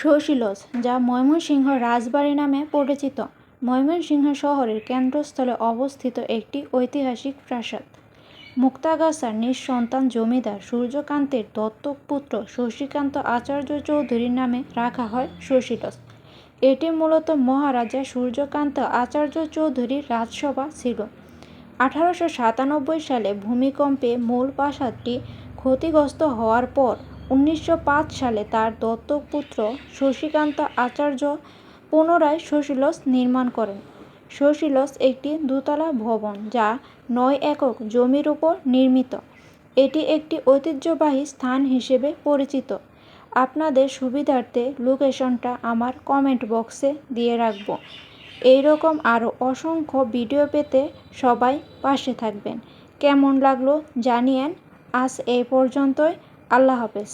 শশীলজ যা ময়মনসিংহ রাজবাড়ি নামে পরিচিত। ময়মনসিংহ শহরের কেন্দ্রস্থলে অবস্থিত একটি ঐতিহাসিক প্রাসাদ। মুক্তাগাছার নিঃসন্তান জমিদার সূর্যকান্তের দত্তক পুত্র শশীকান্ত আচার্য চৌধুরীর নামে রাখা হয় শশীলজ এটি মূলত মহারাজা সূর্যকান্ত আচার্য চৌধুরীর রাজসভা ছিল। আঠারোশো সাতানব্বই সালে ভূমিকম্পে মূল প্রাসাদটি ক্ষতিগ্রস্ত হওয়ার পর উনিশশো পাঁচ সালে তার দত্তক পুত্র শশীকান্ত আচার্য পুনরায় শশীলজ নির্মাণ করেন। শশীলজ একটি দোতলা ভবন যা নয় একক জমির উপর নির্মিত। এটি একটি ঐতিহ্যবাহী স্থান হিসেবে পরিচিত। আপনাদের সুবিধার্থে লোকেশনটা আমার কমেন্ট বক্সে দিয়ে রাখব। এই রকম আরও অসংখ্য ভিডিও পেতে সবাই পাশে থাকবেন। কেমন লাগল জানিয়েন। আজ এই পর্যন্তই। আল্লাহ হাফেজ।